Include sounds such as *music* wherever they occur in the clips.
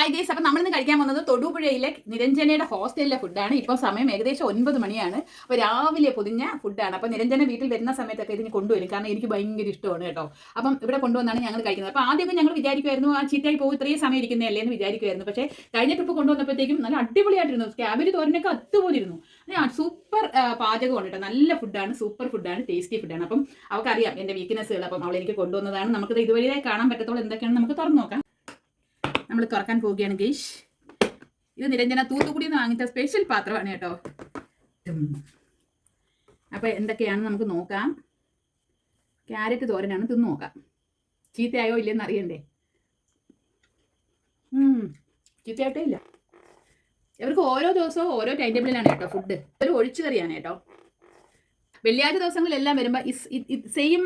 Hi guys അപ്പം നമ്മളിന്ന് കഴിക്കാൻ വന്നത് തൊടുപുഴയിലെ നിരഞ്ജനയുടെ ഹോസ്റ്റലിലെ ഫുഡാണ് ഇപ്പോൾ സമയം ഏകദേശം ഒൻപത് മണിയാണ്. അപ്പോൾ രാവിലെ പൊതിഞ്ഞ ഫുഡാണ് അപ്പോൾ നിരഞ്ജന വീട്ടിൽ വരുന്ന സമയത്തൊക്കെ ഇതിന് കൊണ്ടുവരും. കാരണം എനിക്ക് ഭയങ്കര ഇഷ്ടമാണ് കേട്ടോ. അപ്പം ഇവിടെ കൊണ്ടുവന്നാണ് ഞങ്ങൾ കഴിക്കുന്നത്. അപ്പോൾ ആദ്യമൊക്കെ ഞങ്ങൾ വിചാരിക്കുമായിരുന്നു ആ ചീറ്റായി പോകും ഇത്രയും സമയം ഇരിക്കുന്നതല്ലേ എന്ന് വിചാരിക്കുമായിരുന്നു പക്ഷേ കഴിഞ്ഞ ട്രിപ്പ് കൊണ്ടുവന്നപ്പോഴത്തേക്കും നല്ല അടിപൊളിയായിട്ടിരുന്നു. ക്യാബിൽ തോരനൊക്കെ അതുപോലിരുന്നു. സൂപ്പർ പാചകമാണ് കേട്ടോ. നല്ല ഫുഡാണ് സൂപ്പർ ഫുഡാണ് ടേസ്റ്റി ഫുഡാണ് അപ്പം അവൾക്കറിയാം എന്റെ വീക്ക്നെസ്സുകൾ അപ്പം അവൾ എനിക്ക് കൊണ്ടുവന്നതാണ്. നമുക്കത് ഇതുവരെ കാണാൻ പറ്റത്തോളം എന്തൊക്കെയാണ് നമുക്ക് തുറന്നു നോക്കാം. നമ്മൾ തുറക്കാൻ പോവുകയാണ് ഗീഷ്. ഇത് നിരഞ്ജന തൂത്തുക്കുടി നിന്ന് വാങ്ങിച്ച സ്പെഷ്യൽ പാത്രമാണ് കേട്ടോ. അപ്പോൾ അപ്പൊ എന്തൊക്കെയാണ് നമുക്ക് നോക്കാം. ക്യാരറ്റ് തോരനാണ് തിന്നു നോക്കാം. ചീത്തയായോ ഇല്ലെന്ന് അറിയണ്ടേ. ചീത്തയായിട്ടേ ഇല്ല. ഇവർക്ക് ഓരോ ദിവസവും ഓരോ ടൈം ടേബിളിലാണ് കേട്ടോ ഫുഡ് ഒരു ഒഴിച്ചു കറിയാണ് കേട്ടോ. വെള്ളിയാഴ്ച ദിവസങ്ങളിലെല്ലാം വരുമ്പോൾ സെയിം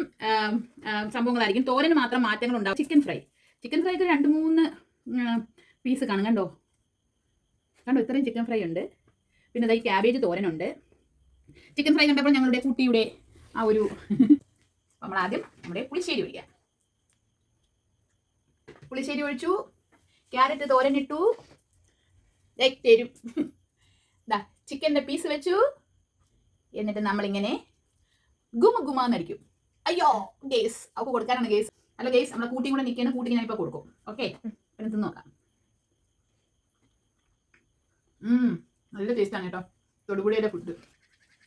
സംഭവങ്ങളായിരിക്കും. തോരന് മാത്രം മാറ്റങ്ങൾ ഉണ്ടാവും ചിക്കൻ ഫ്രൈ ചിക്കൻ ഫ്രൈക്ക് രണ്ട് മൂന്ന് പീസ് കാണും. കണ്ടോ? കണ്ടോ? ഇത്രയും ചിക്കൻ ഫ്രൈ ഉണ്ട്. പിന്നെ അതായത് ക്യാബേജ് തോരനുണ്ട്. ചിക്കൻ ഫ്രൈ കണ്ടപ്പോൾ ഞങ്ങളുടെ കുട്ടിയുടെ ആ ഒരു *laughs* നമ്മൾ ആദ്യം നമ്മുടെ പുളിശ്ശേരി ഒഴിക്കാം. പുളിശ്ശേരി ഒഴിച്ചു. ക്യാരറ്റ് തോരനിട്ടു ഇട്ടു. തരും. *laughs* ദാ ചിക്കന്റെ പീസ് വെച്ചു. എന്നിട്ട് നമ്മളിങ്ങനെ ഗുമ ഗുമാന്നടിക്കും അയ്യോ ഗേസ് അവൾക്ക് കൊടുക്കാനാണ് ഗേസ് അല്ല ഗേസ് നമ്മളെ കൂട്ടിയും കൂടെ നിൽക്കുന്ന കൂട്ടി ഞാനിപ്പോൾ കൊടുക്കും. ഓക്കെ തിന്ന് നോക്കാം. നല്ല ടേസ്റ്റാണ് കേട്ടോ. തൊടുപുഴയുടെ ഫുഡ്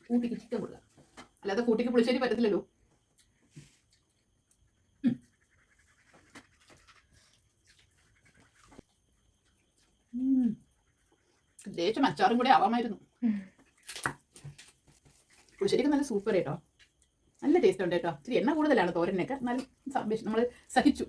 കൂട്ടിക്ക് ചിക്കൻ കൊടുക്കാം. അല്ലാതെ കൂട്ടിക്ക് പുളിശ്ശേരി പറ്റത്തില്ലല്ലോ. ലേശം അച്ചാറും കൂടെ ആവാമായിരുന്നു. പുളിശ്ശേരിക്ക് നല്ല സൂപ്പർ കേട്ടോ നല്ല ടേസ്റ്റ് ഉണ്ട് കേട്ടോ. ഇച്ചിരി എണ്ണ കൂടുതലാണ് തോരനൊക്കെ. നല്ല നമ്മൾ സഹിച്ചു.